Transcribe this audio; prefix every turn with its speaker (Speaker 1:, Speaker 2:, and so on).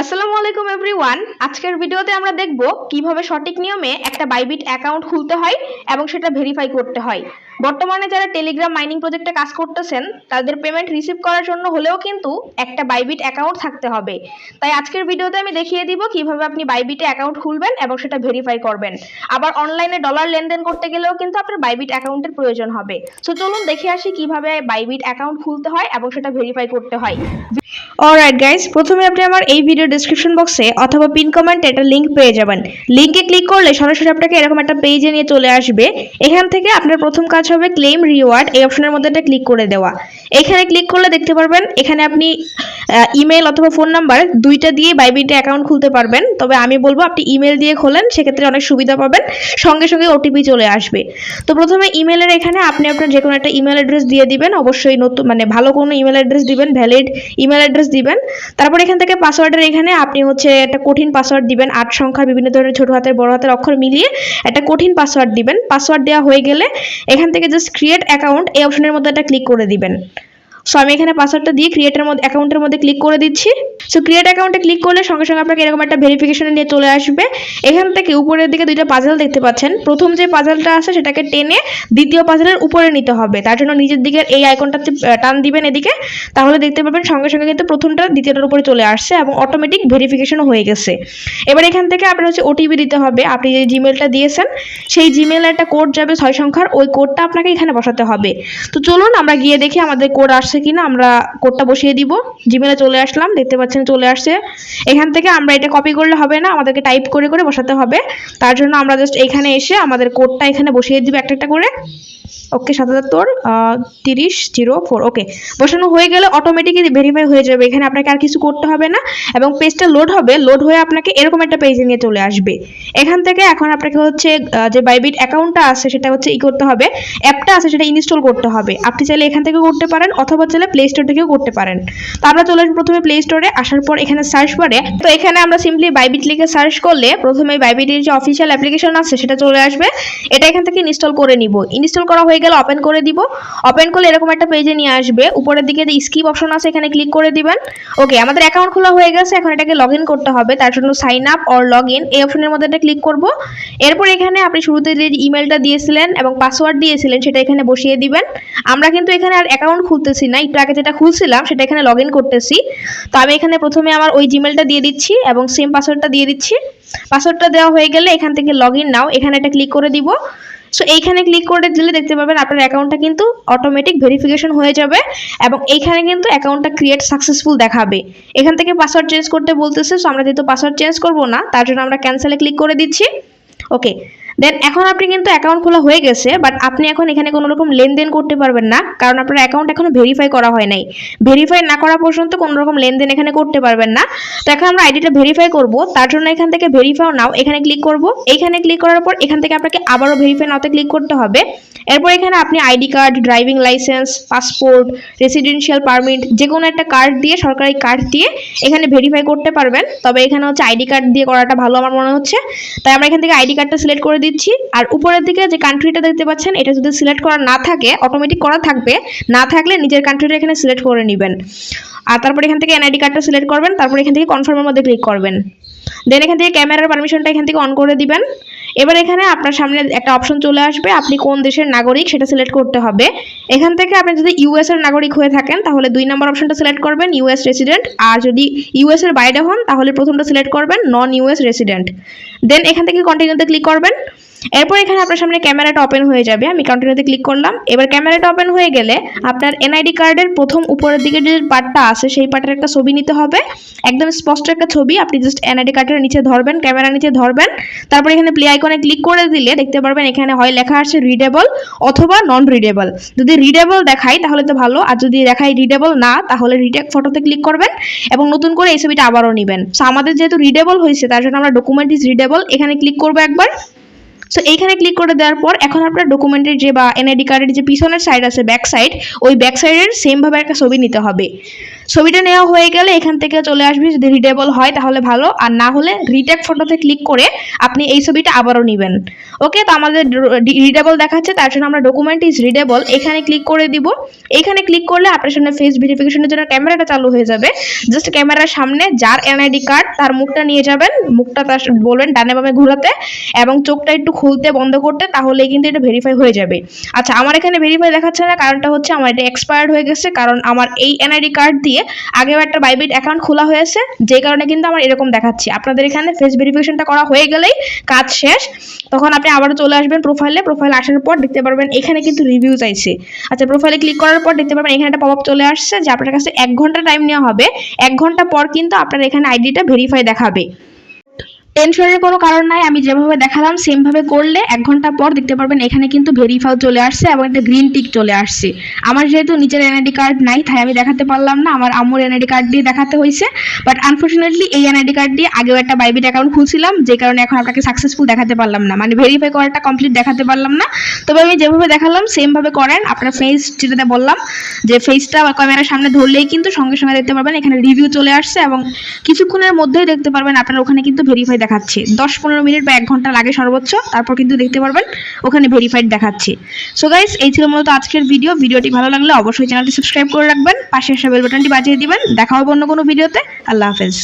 Speaker 1: আসসালামু আলাইকুম এভরিওয়ান। আজকের ভিডিওতে আমরা দেখব কীভাবে সঠিক নিয়মে একটা বাইবিট অ্যাকাউন্ট খুলতে হয় এবং সেটা ভেরিফাই করতে হয়। বর্তমানে যারা টেলিগ্রাম মাইনিং প্রজেক্টে কাজ করতেছেন, তাদের পেমেন্ট রিসিভ করার জন্য হলেও কিন্তু একটা বাইবিট অ্যাকাউন্ট থাকতে হবে। তাই আজকের ভিডিওতে আমি দেখিয়ে দিব কীভাবে আপনি বাইবিটে অ্যাকাউন্ট খুলবেন এবং সেটা ভেরিফাই করবেন। আবার অনলাইনে ডলার লেনদেন করতে গেলেও কিন্তু আপনার বাইবিট অ্যাকাউন্টের প্রয়োজন হবে। সো চলুন দেখে আসি কীভাবে বাইবিট অ্যাকাউন্ট খুলতে হয় এবং সেটা ভেরিফাই করতে হয়। অলরাইট গাইস প্রথমে আপনি আমার এই ভিডিও ডেসক্রিপশন বক্সে অথবা পিন কমেন্টে একটা লিংক পেয়ে যাবেন। লিংকে ক্লিক করলে সরাসরি আপনাকে এরকম একটা পেজে নিয়ে চলে আসবে। এখান থেকে আপনার প্রথম কাজ হবে ক্লেম রিওয়ার্ড এই অপশনের মধ্যে একটা ক্লিক করে দেওয়া। এখানে ক্লিক করলে দেখতে পারবেন, এখানে আপনি ইমেল অথবা ফোন নাম্বার দুইটা দিয়ে বাইবিটে অ্যাকাউন্ট খুলতে পারবেন। তবে আমি বলব, আপনি ইমেল দিয়ে খোলেন, সেক্ষেত্রে অনেক সুবিধা পাবেন। সঙ্গে সঙ্গে ওটিপি চলে আসবে। তো প্রথমে ইমেলের এখানে আপনি আপনার যে কোনো একটা ইমেল অ্যাড্রেস দিয়ে দিবেন। অবশ্যই নতুন মানে ভালো কোনো ইমেল অ্যাড্রেস দিবেন ভ্যালিড ইমেল অ্যাড্রেস দিবেন। তারপর এখান থেকে পাসওয়ার্ডের এখানে আপনি হচ্ছে একটা কঠিন পাসওয়ার্ড দিবেন। আট সংখ্যার বিভিন্ন ধরনের ছোট হাতের, বড় হাতের অক্ষর মিলিয়ে একটা কঠিন পাসওয়ার্ড দিবেন। পাসওয়ার্ড দেওয়া হয়ে গেলে এখান থেকে জাস্ট ক্রিয়েট অ্যাকাউন্ট এই অপশনের মধ্যে একটা ক্লিক করে দিবেন। সো আমি এখানে পাসওয়ার্ডটা দিয়ে ক্রিয়েটের মধ্যে অ্যাকাউন্টের মধ্যে ক্লিক করে দিচ্ছি। সো ক্রিয়েট অ্যাকাউন্টে ক্লিক করলে সঙ্গে সঙ্গে আপনাকে এরকম একটা ভেরিফিকেশনে নিয়ে চলে আসবে। এখান থেকে উপরের দিকে দুইটা পাজল দেখতে পাচ্ছেন। প্রথম যে পাজলটা আছে সেটাকে টেনে দ্বিতীয় পাজলের উপরে নিতে হবে। তার জন্য নিজের দিকের এই আইকনটা টান দিবেন এদিকে, তাহলে দেখতে পাবেন সঙ্গে সঙ্গে কিন্তু প্রথমটা দ্বিতীয়টার উপরে চলে আসছে এবং অটোমেটিক ভেরিফিকেশনও হয়ে গেছে। এবার এখান থেকে আপনার হচ্ছে ওটিপি দিতে হবে। আপনি যে জিমেলটা দিয়েছেন, সেই জিমেলে একটা কোড যাবে ছয় সংখ্যার। ওই কোডটা আপনাকে এখানে বসাতে হবে। তো চলুন আমরা গিয়ে দেখি আমাদের কোড আসছে কিনা। আমরা কোডটা বসিয়ে দিব। জিমেলে চলে আসলাম। দেখতে পাচ্ছেন চলে আসছে। এখান থেকে আমরা এটা কপি করলে হবে না, আমাদেরকে টাইপ করে করে বসাতে হবে। তার জন্য আমরা জাস্ট এখানে এসে আমাদের কোডটা এখানে বসিয়ে দিব একটা একটা করে। ওকে সাতাত্তর তিরিশ, জিরো ফোর ওকে বসানো হয়ে গেলে অটোমেটিকলি ভেরিফাই হয়ে যাবে। এখানে আপনাকে আর কিছু করতে হবে না এবং পেজটা লোড হবে লোড হয়ে আপনাকে এরকম একটা পেজে নিয়ে চলে আসবে। এখান থেকে এখন আপনাকে হচ্ছে যে বাইবিট অ্যাকাউন্টটা আছে সেটা হচ্ছে ই করতে হবে। অ্যাপটা আছে সেটা ইনস্টল করতে হবে। আপনি চাইলে এখান থেকে করতে পারেন অথবা চাইলে প্লে স্টোর থেকেও করতে পারেন। তো আমরা চলে আসব প্রথমে প্লে স্টোরে আসার পর এখানে সার্চ বারে। তো এখানে আমরা সিম্পলি বাইবিট লিখে সার্চ করলে প্রথমে বাইবিটের যে অফিসিয়াল অ্যাপ্লিকেশন আছে সেটা চলে আসবে। এটা এখান থেকে ইনস্টল করে নিব। ইনস্টল করা হয়ে গেলে ওপেন করে দিব। ওপেন করলে এরকম একটা পেজে নিয়ে আসবে। উপরের দিকে যে স্কিপ অপশন আছে এখানে ক্লিক করে দিবেন। ওকে আমাদের অ্যাকাউন্ট খোলা হয়ে গেছে। এখন এটাকে লগ করতে হবে। তার জন্য sign up or log in এই অপশনের মধ্যে এটা ক্লিক করব। এরপর এখানে আপনি শুরুতে যে ইমেলটা দিয়েছিলেন এবং পাসওয়ার্ড দিয়েছিলেন সেটা এখানে বসিয়ে দিবেন। আমরা কিন্তু এখানে আর অ্যাকাউন্ট খুলতেছি না। একটু আগে যেটা খুলছিলাম সেটা এখানে লগ করতেছি। তো আমি এখানে প্রথমে আমার ওই জিমেলটা দিয়ে দিচ্ছি এবং সেম পাসওয়ার্ডটা দিয়ে দিচ্ছি। পাসওয়ার্ডটা দেওয়া হয়ে গেলে এখান থেকে লগ নাও, এখানে এটা ক্লিক করে দিব। সো এইখানে ক্লিক করে দিলে দেখতে পাবেন আপনার অ্যাকাউন্টটা কিন্তু অটোমেটিক ভেরিফিকেশন হয়ে যাবে এবং এইখানে কিন্তু অ্যাকাউন্টটা ক্রিয়েট সাকসেসফুল দেখাবে। এখান থেকে পাসওয়ার্ড চেঞ্জ করতে বলতেছে সো আমরা যেহেতু পাসওয়ার্ড চেঞ্জ করব না, তার জন্য আমরা ক্যান্সেলে ক্লিক করে দিচ্ছি। ওকে দেন এখন আপনি কিন্তু অ্যাকাউন্ট খোলা হয়ে গেছে বাট আপনি এখন এখানে কোনো রকম লেনদেন করতে পারবেন না, কারণ আপনার অ্যাকাউন্ট এখনও ভেরিফাই করা হয় নাই। ভেরিফাই না করা পর্যন্ত কোনো রকম লেনদেন এখানে করতে পারবেন না। তো এখন আমরা আইডিটা ভেরিফাই করব, তার জন্য এখান থেকে ভেরিফাই নাও, এখানে ক্লিক করব। এখানে ক্লিক করার পর এখান থেকে আপনাকে আবারও ভেরিফাই নাওতে ক্লিক করতে হবে। এরপর এখানে আপনি I D card, driving licence, passport residential permit যে কোনো একটা কার্ড দিয়ে, সরকারি কার্ড দিয়ে এখানে ভেরিফাই করতে পারবেন। তবে এখানে হচ্ছে আইডি কার্ড দিয়ে করাটা ভালো আমার মনে হচ্ছে। তাই আমরা এখান থেকে আইডি কার্ডটা সিলেক্ট করে দিচ্ছি। আর উপরের দিকে যে কান্ট্রিটা দেখতে পাচ্ছেন, এটা যদি সিলেক্ট করা না থাকে অটোমেটিক করা থাকবে। না থাকলে নিজের কান্ট্রিটা এখানে সিলেক্ট করে নেবেন। আর তারপর এখান থেকে এনআইডি কার্ডটা সিলেক্ট করবেন। তারপর এখান থেকে কনফার্মের মধ্যে ক্লিক করবেন। দেন এখান থেকে ক্যামেরার পারমিশনটা এখান থেকে অন করে দিবেন। এবার এখানে আপনার সামনে একটা অপশন চলে আসবে। আপনি কোন দেশের নাগরিক সেটা সিলেক্ট করতে হবে। এখান থেকে আপনি যদি ইউএস এর নাগরিক হয়ে থাকেন, তাহলে দুই নম্বর অপশনটা সিলেক্ট করবেন ইউএস রেসিডেন্ট আর যদি ইউএস এর বাইরে হন, তাহলে প্রথমটা সিলেক্ট করবেন নন ইউএস রেসিডেন্ট দেন এখান থেকে কন্টিনিউতে ক্লিক করবেন। এরপর এখানে আপনার সামনে ক্যামেরাটা ওপেন হয়ে যাবে। আমি কন্টিনিউতে ক্লিক করলাম। এবার ক্যামেরাটা ওপেন হয়ে গেলে আপনার এনআইডি কার্ডের প্রথম উপরের দিকে যে পার্টটা আছে, সেই পার্টের একটা ছবি নিতে হবে। একদম স্পষ্ট একটা ছবি। আপনি জাস্ট এনআইডি কার্ডের নিচে ধরবেন ক্যামেরা নিচে ধরবেন। তারপর এখানে প্লে আইকনে ক্লিক করে দিলে দেখতে পারবেন এখানে হয় লেখা আছে রিডেবল অথবা নন রিডেবল যদি রিডেবল দেখায় তাহলে তো ভালো। আর যদি দেখায় রিডেবল না, তাহলে রিটেক ফটোতে ক্লিক করবেন এবং নতুন করে এই ছবিটা আবারও নেবেন। সো আমাদের যেহেতু রিডেবল হয়েছে, তার জন্য আমরা ডকুমেন্ট ইজ রিডেবল এখানে ক্লিক করব একবার। সো এইখানে ক্লিক করে দেওয়ার পর এখন আপনার ডকুমেন্টের যে বা এনআইডি কার্ডের যে পিছনের সাইড আছে ব্যাক সাইড ওই ব্যাক সাইডের সেমভাবে একটা ছবি নিতে হবে। ছবিটা নেওয়া হয়ে গেলে এখান থেকে চলে আসবে যদি রিডেবল হয় তাহলে ভালো, আর না হলে রিটেক ফটোতে ক্লিক করে আপনি এই ছবিটা আবারও নেবেন। ওকে তো আমাদের রিডেবল দেখাচ্ছে, তার জন্য আমরা ডকুমেন্ট ইজ রিডেবল এখানে ক্লিক করে দিব। এখানে ক্লিক করলে আপনার সামনে ফেস ভেরিফিকেশনের জন্য ক্যামেরাটা চালু হয়ে যাবে। জাস্ট ক্যামেরার সামনে যার এনআইডি কার্ড তার মুখটা নিয়ে যাবেন, মুখটা তার বলবেন ডানে বামে ঘোরাতে, এবং চোখটা একটু খুলতে বন্ধ করতে তাহলে কিন্তু এটা ভেরিফাই হয়ে যাবে। আচ্ছা আমার এখানে ভেরিফাই দেখাচ্ছে না, কারণটা হচ্ছে আমার এটা এক্সপায়ার্ড হয়ে গেছে, কারণ আমার এই এনআইডি কার্ড দিয়ে আগেও একটা বাইবিট অ্যাকাউন্ট খোলা হয়েছে, যে কারণে কিন্তু আমার এরকম দেখাচ্ছি। আপনাদের এখানে ফেস ভেরিফিকেশনটা করা হয়ে গেলেই কাজ শেষ। তখন আপনি আবারও চলে আসবেন প্রোফাইলে প্রোফাইল আসার পর দেখতে পারবেন এখানে কিন্তু রিভিউ চাইছে। আচ্ছা প্রোফাইলে ক্লিক করার পর দেখতে পারবেন এখানে একটা পপ চলে আসছে, যে আপনার কাছে এক ঘণ্টা টাইম নেওয়া হবে। এক ঘণ্টা পর কিন্তু আপনার এখানে আইডিটা ভেরিফাই দেখাবে। টেনশনের কোনো কারণ নাই, আমি যেভাবে দেখালাম সেমভাবে করলে এক ঘণ্টা পর দেখতে পারবেন এখানে কিন্তু ভেরিফাই চলে আসছে এবং একটা গ্রিন টিক চলে আসছে। আমার যেহেতু নিজের এনআইডি কার্ড নাই, তাই আমি দেখাতে পারলাম না, আমার আম্মুর এনআইডি কার্ড দিয়ে দেখাতে হয়েছে। বাট আনফর্চুনেটলি এই এনআইডি কার্ড দিয়ে আগেও একটা বাইবিট অ্যাকাউন্ট খুলছিলাম, যে কারণে এখন আপনাকে সাকসেসফুল দেখাতে পারলাম না। মানে ভেরিফাই করাটা কমপ্লিট দেখাতে পারলাম না। তবে আমি যেভাবে দেখালাম সেমভাবে করেন, আপনার ফেস যেটাতে বললাম, যে ফেসটা ক্যামেরার সামনে ধরলেই কিন্তু সঙ্গে সঙ্গে দেখতে পারবেন, এখানে রিভিউ চলে আসছে এবং কিছুক্ষণের মধ্যেই দেখতে পারবেন আপনার ওখানে কিন্তু ভেরিফাই দেখাচ্ছে। দশ পনেরো মিনিট বা এক ঘণ্টা লাগে সর্বোচ্চ, তারপর কিন্তু দেখতে পারবেন, ওখানে ভেরিফাইড দেখাচ্ছে। সো গাইস এই ছিল মূলত আজকের ভিডিও ভিডিওটি ভালো লাগলে অবশ্যই চ্যানেলটি সাবস্ক্রাইব করে রাখবেন, পাশে আসা বেল বাটনটি বাজিয়ে দিবেন। দেখা হবে অন্য কোনো ভিডিওতে আল্লাহ হাফেজ।